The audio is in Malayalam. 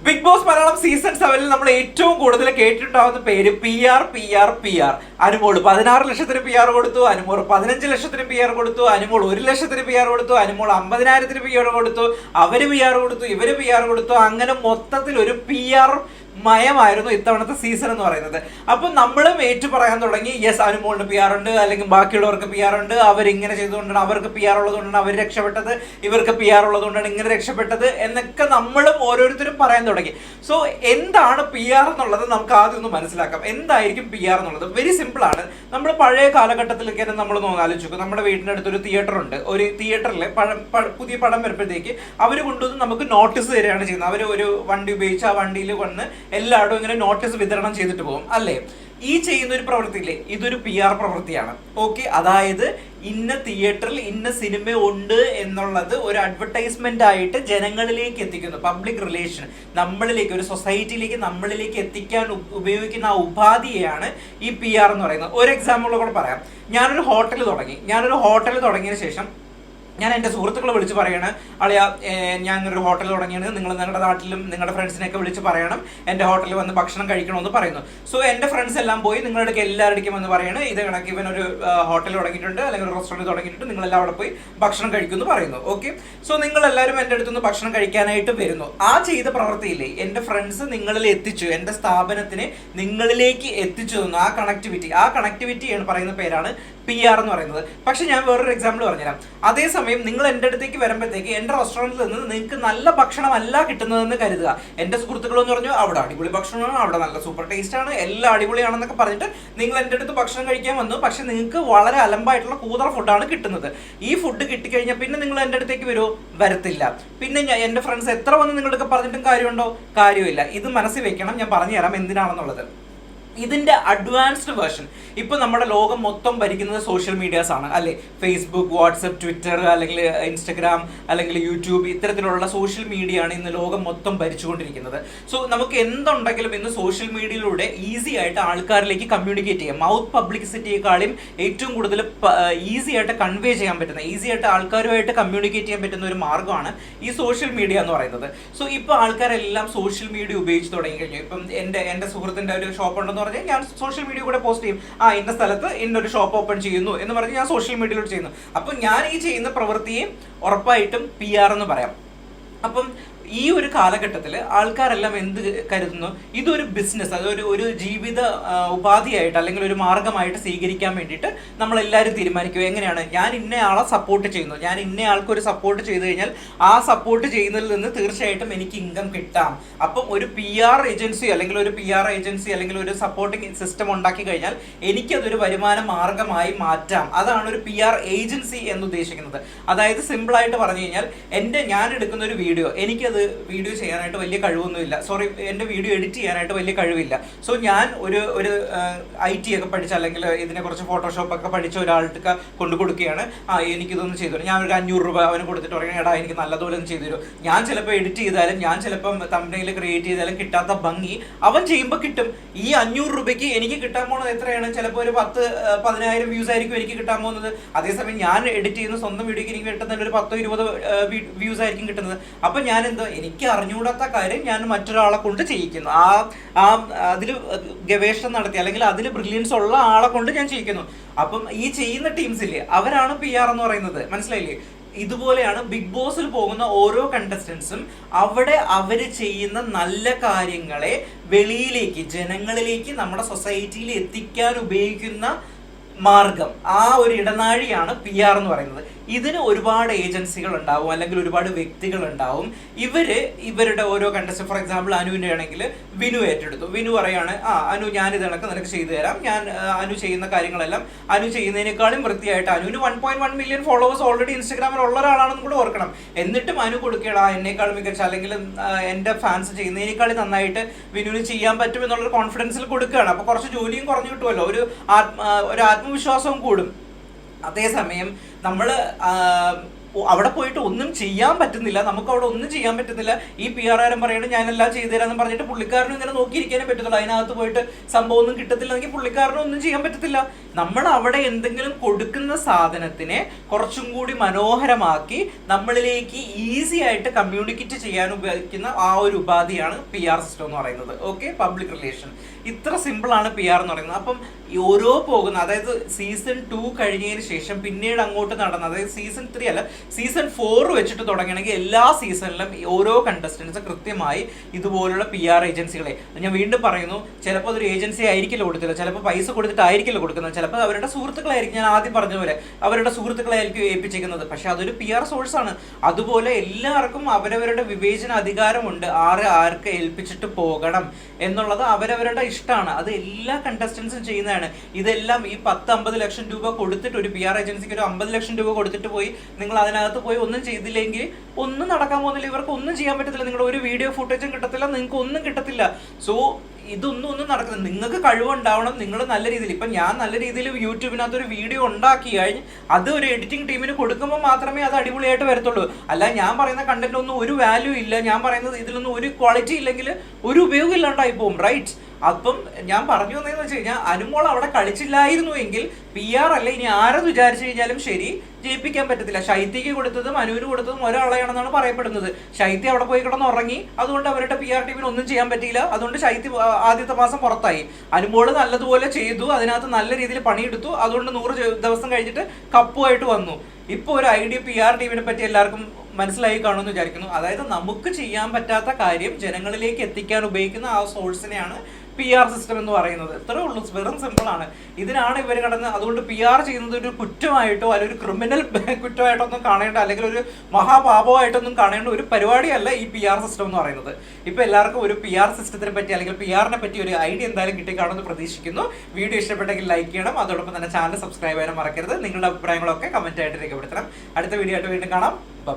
ബിഗ് ബോസ് മലയാളം സീസൺ സെവനിൽ നമ്മൾ ഏറ്റവും കൂടുതൽ കേട്ടിട്ടുണ്ടാവുന്ന പേര് P R P R P R Anumol പതിനാറ് ലക്ഷത്തിന് പി ആർ കൊടുത്തു അനുമോൾ പതിനഞ്ച് ലക്ഷത്തിന് പി ആർ കൊടുത്തു അനുമോൾ ഒരു ലക്ഷത്തിന് പി ആർ കൊടുത്തു അനുമോൾ അമ്പതിനായിരത്തിന് പി ആർ കൊടുത്തു അവർ പി ആർ കൊടുത്തു ഇവർ പി ആർ കൊടുത്തു. അങ്ങനെ മൊത്തത്തിൽ ഒരു പി ആർ മയമായിരുന്നു ഇത്തവണത്തെ സീസൺ എന്ന് പറയുന്നത്. അപ്പം നമ്മളും ഏറ്റു പറയാൻ തുടങ്ങി യെസ് അനുമോളിന് പി ആർ ഉണ്ട് അല്ലെങ്കിൽ ബാക്കിയുള്ളവർക്ക് പി ആർ ഉണ്ട് അവരിങ്ങനെ ചെയ്തുകൊണ്ടാണ് അവർക്ക് പി ആർ ഉള്ളതുകൊണ്ടാണ് അവർ രക്ഷപ്പെട്ടത് ഇവർക്ക് പി ആർ ഉള്ളതുകൊണ്ടാണ് ഇങ്ങനെ രക്ഷപ്പെട്ടത് എന്നൊക്കെ നമ്മളും ഓരോരുത്തരും പറയാൻ തുടങ്ങി. സോ എന്താണ് പി ആർ എന്നുള്ളത് നമുക്ക് ആദ്യം ഒന്ന് മനസ്സിലാക്കാം. എന്തായിരിക്കും പി ആർ എന്നുള്ളത്? വെരി സിമ്പിൾ ആണ്. നമ്മൾ പഴയ കാലഘട്ടത്തിലേക്ക് നമ്മൾ ആലോചിച്ചു നമ്മുടെ വീടിന്റെ അടുത്തൊരു തിയേറ്റർ ഉണ്ട്. ഒരു തിയേറ്ററിൽ പുതിയ പടം വരുമ്പോഴത്തേക്ക് അവർ കൊണ്ടുവന്ന് നമുക്ക് നോട്ടീസ് തരികയാണ് ചെയ്യുന്നത്. അവർ ഒരു വണ്ടി ഉപയോഗിച്ച് ആ വണ്ടിയിൽ വന്ന് എല്ലായിടും ഇങ്ങനെ നോട്ടീസ് വിതരണം ചെയ്തിട്ട് പോകും അല്ലേ? ഈ ചെയ്യുന്ന ഒരു പ്രവൃത്തിയില്ലേ ഇതൊരു പി ആർ പ്രവൃത്തിയാണ്. ഓക്കെ അതായത് ഇന്ന തിയേറ്ററിൽ ഇന്ന സിനിമ ഉണ്ട് എന്നുള്ളത് ഒരു അഡ്വർടൈസ്മെന്റ് ആയിട്ട് ജനങ്ങളിലേക്ക് എത്തിക്കുന്നു. പബ്ലിക് റിലേഷൻ നമ്മളിലേക്ക് ഒരു സൊസൈറ്റിയിലേക്ക് നമ്മളിലേക്ക് എത്തിക്കാൻ ഉപയോഗിക്കുന്ന ആ ഉപാധിയാണ് ഈ പി ആർ എന്ന് പറയുന്നത്. ഒരു എക്സാമ്പിൾ കൂടെ പറയാം. ഞാനൊരു ഹോട്ടൽ തുടങ്ങി. ഞാനൊരു ഹോട്ടൽ തുടങ്ങിയതിന് ശേഷം ഞാൻ എന്റെ സുഹൃത്തുക്കളെ വിളിച്ച് പറയണം അളിയ ഞാൻ ഒരു ഹോട്ടൽ തുടങ്ങിയാണ്. നിങ്ങൾ നിങ്ങളുടെ നാട്ടിലും നിങ്ങളുടെ ഫ്രണ്ട്സിനെയൊക്കെ വിളിച്ച് പറയണം. എന്റെ ഹോട്ടലിൽ വന്ന് ഭക്ഷണം കഴിക്കണമെന്ന് പറയുന്നു. സോ എന്റെ ഫ്രണ്ട്സ് എല്ലാം പോയി നിങ്ങളുടെ എല്ലാവരുടെയും വന്ന് പറയണം ഇത് കണക്ക് ഇവൻ ഒരു ഹോട്ടൽ തുടങ്ങിയിട്ടുണ്ട് അല്ലെങ്കിൽ ഒരു റെസ്റ്റോറന്റ് തുടങ്ങിയിട്ടുണ്ട്. നിങ്ങളെല്ലാം അവിടെ പോയി ഭക്ഷണം കഴിക്കുമെന്ന് പറയുന്നു. ഓക്കെ സോ നിങ്ങൾ എല്ലാവരും എന്റെ അടുത്തുനിന്ന് ഭക്ഷണം കഴിക്കാനായിട്ട് വരുന്നു. ആ ചെയ്ത പ്രവൃത്തിയില്ലേ എന്റെ ഫ്രണ്ട്സ് നിങ്ങളിൽ എത്തിച്ചു. എന്റെ സ്ഥാപനത്തിനെ നിങ്ങളിലേക്ക് എത്തിച്ചു തന്നു. ആ കണക്ടിവിറ്റി ആ കണക്ടിവിറ്റിയാണ് പറയുന്ന പേരാണ് പി ആർ എന്ന് പറയുന്നത്. പക്ഷെ ഞാൻ വേറൊരു എക്സാമ്പിൾ പറഞ്ഞുതരാം. അതേസമയം നിങ്ങൾ എന്റെ അടുത്തേക്ക് വരുമ്പോഴത്തേക്ക് എന്റെ റെസ്റ്റോറന്റിൽ നിന്ന് നിങ്ങൾക്ക് നല്ല ഭക്ഷണമല്ല കിട്ടുന്നതെന്ന് കരുതുക. എന്റെ സുഹൃത്തുക്കൾ എന്ന് പറഞ്ഞു അവിടെ അടിപൊളി ഭക്ഷണമാണ് അവിടെ നല്ല സൂപ്പർ ടേസ്റ്റ് ആണ് എല്ലാം അടിപൊളിയാണെന്നൊക്കെ പറഞ്ഞിട്ട് നിങ്ങൾ എന്റെ അടുത്ത് ഭക്ഷണം കഴിക്കാൻ വന്നു. പക്ഷെ നിങ്ങൾക്ക് വളരെ അലമ്പായിട്ടുള്ള കൂതറ ഫുഡാണ് കിട്ടുന്നത്. ഈ ഫുഡ് കിട്ടിക്കഴിഞ്ഞാൽ പിന്നെ നിങ്ങൾ എന്റെ അടുത്തേക്ക് വരുമോ വരത്തില്ല. പിന്നെ ഞാൻ എന്റെ ഫ്രണ്ട്സ് എത്ര വന്ന് നിങ്ങളൊക്കെ പറഞ്ഞിട്ടും കാര്യമുണ്ടോ? കാര്യമില്ല. ഇത് മനസ്സിൽ വെക്കണം. ഞാൻ പറഞ്ഞുതരാം എന്തിനാണെന്നുള്ളത്. ഇതിന്റെ അഡ്വാൻസ്ഡ് വേർഷൻ ഇപ്പൊ നമ്മുടെ ലോകം മൊത്തം ഭരിക്കുന്നത് സോഷ്യൽ മീഡിയാസ് ആണ്. അല്ലെ? ഫേസ്ബുക്ക് വാട്സപ്പ് ട്വിറ്റർ അല്ലെങ്കിൽ ഇൻസ്റ്റഗ്രാം അല്ലെങ്കിൽ യൂട്യൂബ് ഇത്തരത്തിലുള്ള സോഷ്യൽ മീഡിയ ആണ് ഇന്ന് ലോകം മൊത്തം ഭരിച്ചുകൊണ്ടിരിക്കുന്നത്. സോ നമുക്ക് എന്തുണ്ടെങ്കിലും ഇന്ന് സോഷ്യൽ മീഡിയയിലൂടെ ഈസി ആയിട്ട് ആൾക്കാരിലേക്ക് കമ്മ്യൂണിക്കേറ്റ് ചെയ്യാം. മൗത്ത് പബ്ലിസിറ്റിയെക്കാളും ഏറ്റവും കൂടുതൽ ഈസി ആയിട്ട് കൺവേ ചെയ്യാൻ പറ്റുന്ന ഈസി ആയിട്ട് ആൾക്കാരുമായിട്ട് കമ്മ്യൂണിക്കേറ്റ് ചെയ്യാൻ പറ്റുന്ന ഒരു മാർഗമാണ് ഈ സോഷ്യൽ മീഡിയ എന്ന് പറയുന്നത്. സോ ഇപ്പോൾ ആൾക്കാരെല്ലാം സോഷ്യൽ മീഡിയ ഉപയോഗിച്ച് തുടങ്ങി കഴിഞ്ഞു. ഇപ്പം എന്റെ എന്റെ സുഹൃത്തിന്റെ ഒരു ഷോപ്പ് ഉണ്ടെന്ന് പറഞ്ഞാൽ ഞാൻ സോഷ്യൽ മീഡിയ കൂടെ പോസ്റ്റ് ചെയ്യും. ആ ഇന്ന സ്ഥലത്ത് ഇന്നൊരു ഷോപ്പ് ഓപ്പൺ ചെയ്യുന്നു എന്ന് പറഞ്ഞ് ഞാൻ സോഷ്യൽ മീഡിയയിലൂടെ ചെയ്യുന്നു. അപ്പം ഞാൻ ഈ ചെയ്യുന്ന പ്രവൃത്തിയെ ഉറപ്പായിട്ടും പി ആർ എന്ന് പറയാം. അപ്പം ഈ ഒരു കാലഘട്ടത്തിൽ ആൾക്കാരെല്ലാം എന്ത് കരുതുന്നു? ഇതൊരു ബിസിനസ് അതൊരു ഒരു ജീവിത ഉപാധിയായിട്ട് അല്ലെങ്കിൽ ഒരു മാർഗമായിട്ട് സ്വീകരിക്കാൻ വേണ്ടിയിട്ട് നമ്മളെല്ലാവരും തീരുമാനിക്കും എങ്ങനെയാണ്? ഞാൻ ഇന്നയാളെ സപ്പോർട്ട് ചെയ്യുന്നു. ഞാൻ ഇന്നയാൾക്ക് ഒരു സപ്പോർട്ട് ചെയ്തു കഴിഞ്ഞാൽ ആ സപ്പോർട്ട് ചെയ്യുന്നതിൽ നിന്ന് തീർച്ചയായിട്ടും എനിക്ക് ഇൻകം കിട്ടാം. അപ്പം ഒരു പി ആർ ഏജൻസി അല്ലെങ്കിൽ ഒരു പി ആർ ഏജൻസി അല്ലെങ്കിൽ ഒരു സപ്പോർട്ടിംഗ് സിസ്റ്റം ഉണ്ടാക്കി കഴിഞ്ഞാൽ എനിക്കതൊരു വരുമാന മാർഗമായി മാറ്റാം. അതാണ് ഒരു പി ആർ ഏജൻസി എന്ന് ഉദ്ദേശിക്കുന്നത്. അതായത് സിമ്പിളായിട്ട് പറഞ്ഞു കഴിഞ്ഞാൽ എന്റെ ഞാൻ എടുക്കുന്ന ഒരു വീഡിയോ എനിക്കത് വീഡിയോ ചെയ്യാനായിട്ട് വലിയ കഴിവൊന്നുമില്ല. സോറി എന്റെ വീഡിയോ എഡിറ്റ് ചെയ്യാനായിട്ട് വലിയ കഴിവില്ല. സോ ഞാൻ ഒരു ഒരു ഐ ടി ഒക്കെ പഠിച്ച അല്ലെങ്കിൽ ഇതിനെക്കുറിച്ച് ഫോട്ടോഷോപ്പ് ഒക്കെ പഠിച്ച ഒരാൾക്ക് കൊണ്ടു കൊടുക്കുകയാണ്. ആ എനിക്കിതൊന്ന് ചെയ്തു തരും. ഞാൻ ഒരു അഞ്ഞൂറ് രൂപ അവന് കൊടുത്തിട്ട് പറയണം എടാ എനിക്ക് നല്ലതുപോലെ ചെയ്തു തരും ഞാൻ ചിലപ്പോൾ എഡിറ്റ് ചെയ്താലും ഞാൻ ചിലപ്പം തമ്പനയിൽ ക്രിയേറ്റ് ചെയ്താലും കിട്ടാത്ത ഭംഗി അവൻ ചെയ്യുമ്പോൾ കിട്ടും. ഈ അഞ്ഞൂറ് രൂപയ്ക്ക് എനിക്ക് കിട്ടാൻ പോകുന്നത് എത്രയാണ്? ചിലപ്പോൾ ഒരു പത്ത് പതിനായിരം വ്യൂസ് ആയിരിക്കും എനിക്ക് കിട്ടാൻ പോകുന്നത്. അതേസമയം ഞാൻ എഡിറ്റ് ചെയ്യുന്ന സ്വന്തം വീഡിയോക്ക് എനിക്ക് കിട്ടുന്ന ഒരു പത്തോ ഇരുപതോ വ്യൂസ് ആയിരിക്കും കിട്ടുന്നത്. അപ്പം ഞാൻ എന്താ എനിക്ക് അറിഞ്ഞുകൂടാത്ത കാര്യം ഞാൻ മറ്റൊരാളെ കൊണ്ട് ചെയ്യിക്കുന്നു. ആ ആ അതിൽ ഗവേഷണം നടത്തി അല്ലെങ്കിൽ അതിൽ ബ്രില്യൻസ് ഉള്ള ആളെ കൊണ്ട് ഞാൻ ചെയ്യിക്കുന്നു. അപ്പം ഈ ചെയ്യുന്ന ടീംസ് ഇല്ലേ അവരാണ് പി ആർ എന്ന് പറയുന്നത്. മനസ്സിലായില്ലേ? ഇതുപോലെയാണ് ബിഗ് ബോസിൽ പോകുന്ന ഓരോ കണ്ടസ്റ്റൻസും അവിടെ അവർ ചെയ്യുന്ന നല്ല കാര്യങ്ങളെ വെളിയിലേക്ക് ജനങ്ങളിലേക്ക് നമ്മുടെ സൊസൈറ്റിയിൽ എത്തിക്കാൻ ഉപയോഗിക്കുന്ന മാർഗം. ആ ഒരു ഇടനാഴിയാണ് പി ആർ എന്ന് പറയുന്നത്. ഇതിന് ഒരുപാട് ഏജൻസികൾ ഉണ്ടാവും അല്ലെങ്കിൽ ഒരുപാട് വ്യക്തികൾ ഉണ്ടാവും. ഇവർ ഇവരുടെ ഓരോ കണ്ടസ്റ്റ് ഫോർ എക്സാമ്പിൾ അനുവിന്റെ ആണെങ്കിൽ വിനു ഏറ്റെടുത്തു. വിനു പറയാണ് ആ അനു ഞാൻ കണക്ക് നിനക്ക് ചെയ്തു തരാം. ഞാൻ അനു ചെയ്യുന്ന കാര്യങ്ങളെല്ലാം അനു ചെയ്യുന്നതിനേക്കാളും വൃത്തിയായിട്ട് അനുവിന് one point one million followers already ഇൻസ്റ്റാഗ്രാമിൽ ഉള്ള ഒരാളാണെന്ന് കൂടെ ഓർക്കണം. എന്നിട്ടും അനു കൊടുക്കണം എന്നേക്കാളും മികച്ച അല്ലെങ്കിൽ എന്റെ ഫാൻസ് ചെയ്യുന്നതിനേക്കാളും നന്നായിട്ട് വിനുവിന് ചെയ്യാൻ പറ്റും എന്നുള്ളൊരു കോൺഫിഡൻസിൽ കൊടുക്കുകയാണ്. അപ്പോൾ കുറച്ച് ജോലിയും കുറഞ്ഞു കിട്ടുമല്ലോ. ഒരു ആത്മ ഒരു ഒരു ആത്മവിശ്വാസവും കൂടും. അതേസമയം നമ്മൾ അവിടെ പോയിട്ട് ഒന്നും ചെയ്യാൻ പറ്റുന്നില്ല. നമുക്ക് അവിടെ ഒന്നും ചെയ്യാൻ പറ്റുന്നില്ല. ഈ പി ആർ ആരം പറയുന്നത് ഞാനെല്ലാം ചെയ്തു തരാമെന്ന് പറഞ്ഞിട്ട് പുള്ളിക്കാരനും ഇങ്ങനെ നോക്കിയിരിക്കാനേ പറ്റത്തുള്ളൂ. അതിനകത്ത് പോയിട്ട് സംഭവം ഒന്നും കിട്ടത്തില്ലെങ്കിൽ പുള്ളിക്കാരനും ഒന്നും ചെയ്യാൻ പറ്റത്തില്ല. നമ്മൾ അവിടെ എന്തെങ്കിലും കൊടുക്കുന്ന സാധനത്തിനെ കുറച്ചും കൂടി മനോഹരമാക്കി നമ്മളിലേക്ക് ഈസി ആയിട്ട് കമ്മ്യൂണിക്കേറ്റ് ചെയ്യാൻ ഉപയോഗിക്കുന്ന ആ ഒരു ഉപാധിയാണ് പി ആർ സിസ്റ്റം എന്ന് പറയുന്നത്. ഓക്കെ പബ്ലിക് റിലേഷൻ ഇത്ര സിമ്പിൾ ആണ് പി ആർ എന്ന് പറയുന്നത്. അപ്പം ഓരോ പോകുന്ന അതായത് സീസൺ ടു കഴിഞ്ഞതിന് ശേഷം പിന്നീട് അങ്ങോട്ട് നടന്ന അതായത് സീസൺ ത്രീ അല്ല സീസൺ ഫോർ വെച്ചിട്ട് തുടങ്ങണമെങ്കിൽ എല്ലാ സീസണിലും ഓരോ കണ്ടസ്റ്റൻസും കൃത്യമായി ഇതുപോലുള്ള പി ആർ ഏജൻസികളെ ഞാൻ വീണ്ടും പറയുന്നു ചിലപ്പോൾ അതൊരു ഏജൻസി ആയിരിക്കില്ല കൊടുത്തില്ല ചിലപ്പോൾ പൈസ കൊടുത്തിട്ടായിരിക്കില്ല കൊടുക്കുന്നത് ചിലപ്പോൾ അവരുടെ സുഹൃത്തുക്കളായിരിക്കും. ഞാൻ ആദ്യം പറഞ്ഞ പോലെ അവരുടെ സുഹൃത്തുക്കളായിരിക്കും ഏൽപ്പിച്ചേക്കുന്നത്. പക്ഷേ അതൊരു പി ആർ സോഴ്സ് ആണ്. അതുപോലെ എല്ലാവർക്കും അവരവരുടെ വിവേചന അധികാരമുണ്ട്. ആറ് ആർക്ക് ഏൽപ്പിച്ചിട്ട് പോകണം എന്നുള്ളത് അവരവരുടെ ഇഷ്ടമാണ്. അത് എല്ലാ കണ്ടസ്റ്റൻസും ചെയ്യുന്നതാണ്. ഇതെല്ലാം ഈ പത്ത് അമ്പത് ലക്ഷം രൂപ കൊടുത്തിട്ട് ഒരു പി ആർ ഏജൻസിക്ക് ഒരു അമ്പത് ലക്ഷം രൂപ കൊടുത്തിട്ട് പോയി നിങ്ങൾ അതിനകത്ത് പോയി ഒന്നും ചെയ്തില്ലെങ്കിൽ ഒന്നും നടക്കാൻ പോകുന്നില്ല. ഇവർക്ക് ഒന്നും ചെയ്യാൻ പറ്റത്തില്ല. നിങ്ങളുടെ ഒരു വീഡിയോ ഫുട്ടേജും കിട്ടത്തില്ല. നിങ്ങൾക്ക് ഒന്നും കിട്ടത്തില്ല. സോ ഇതൊന്നും ഒന്നും നടക്കുന്നില്ല നിങ്ങൾക്ക് കഴിവുണ്ടാവണം. നിങ്ങൾ നല്ല രീതിയിൽ ഇപ്പം ഞാൻ നല്ല രീതിയിൽ യൂട്യൂബിനകത്ത് ഒരു വീഡിയോ ഉണ്ടാക്കി കഴിഞ്ഞ് അത് ഒരു എഡിറ്റിംഗ് ടീമിന് കൊടുക്കുമ്പോൾ മാത്രമേ അത് അടിപൊളിയായിട്ട് വരത്തുള്ളൂ. അല്ല ഞാൻ പറയുന്ന കണ്ടന്റ് ഒന്നും ഒരു വാല്യൂ ഇല്ല. ഞാൻ പറയുന്നത് ഇതിലൊന്നും ഒരു ക്വാളിറ്റി ഇല്ലെങ്കിൽ ഒരു ഉപയോഗം ഇല്ലാണ്ടായി പോകും. റൈറ്റ് അപ്പം ഞാൻ പറഞ്ഞു വന്നതെന്ന് വെച്ച് കഴിഞ്ഞാൽ അനുമോൾ അവിടെ കളിച്ചില്ലായിരുന്നു എങ്കിൽ പി ആർ അല്ല? ഇനി ആരെന്ന് വിചാരിച്ചു കഴിഞ്ഞാലും ശരി ജയിപ്പിക്കാൻ പറ്റത്തില്ല. ശൈത്യക്ക് കൊടുത്തതും അനുവിന് കൊടുത്തതും ഒരാളെയാണെന്നാണ് പറയപ്പെടുന്നത്. ശൈത്യ അവിടെ പോയി കിടന്ന് ഉറങ്ങി അതുകൊണ്ട് അവരുടെ പി ആർ ടീമിന് ഒന്നും ചെയ്യാൻ പറ്റിയില്ല. അതുകൊണ്ട് ശൈത്യ ആദ്യത്തെ മാസം പുറത്തായി. അനുമോൾ നല്ലതുപോലെ ചെയ്തു. അതിനകത്ത് നല്ല രീതിയിൽ പണിയെടുത്തു. അതുകൊണ്ട് നൂറ് ദിവസം കഴിഞ്ഞിട്ട് കപ്പുമായിട്ട് വന്നു. ഇപ്പോൾ ഒരു ഐ ഡി പി ആർ ടീമിനെ പറ്റി എല്ലാവർക്കും മനസ്സിലായി കാണുമെന്ന് വിചാരിക്കുന്നു. അതായത് നമുക്ക് ചെയ്യാൻ പറ്റാത്ത കാര്യം ജനങ്ങളിലേക്ക് എത്തിക്കാൻ ഉപയോഗിക്കുന്ന ആ സോഴ്സിനെയാണ് പി ആർ സിസ്റ്റം എന്ന് പറയുന്നത്. ഇത്രേ ഉള്ളൂ. വെറും സിമ്പിൾ ആണ്. ഇതിനാണ് ഇവർ കടന്ന് അതുകൊണ്ട് പി ആർ ചെയ്യുന്നത് ഒരു കുറ്റമായിട്ടോ അല്ലെങ്കിൽ ഒരു ക്രിമിനൽ കുറ്റമായിട്ടോ ഒന്നും കാണേണ്ട അല്ലെങ്കിൽ ഒരു മഹാപാപമായിട്ടൊന്നും കാണേണ്ട ഒരു പരിപാടിയല്ല ഈ പി ആർ സിസ്റ്റം എന്ന് പറയുന്നത്. ഇപ്പൊ എല്ലാവർക്കും ഒരു പി ആർ സിസ്റ്റത്തിനെ പറ്റി അല്ലെങ്കിൽ പി ആറിനെ പറ്റി ഒരു ഐഡിയ എന്തായാലും കിട്ടിക്കാണെന്ന് പ്രതീക്ഷിക്കുന്നു. വീഡിയോ ഇഷ്ടപ്പെട്ടെങ്കിൽ ലൈക്ക് ചെയ്യണം. അതോടൊപ്പം തന്നെ ചാനൽ സബ്സ്ക്രൈബ് ചെയ്യാൻ മറക്കരുത്. നിങ്ങളുടെ അഭിപ്രായങ്ങളൊക്കെ കമന്റ് ആയിട്ട് രേഖപ്പെടുത്തണം. അടുത്ത വീഡിയോ ആയിട്ട് വീണ്ടും കാണാം. ബൈ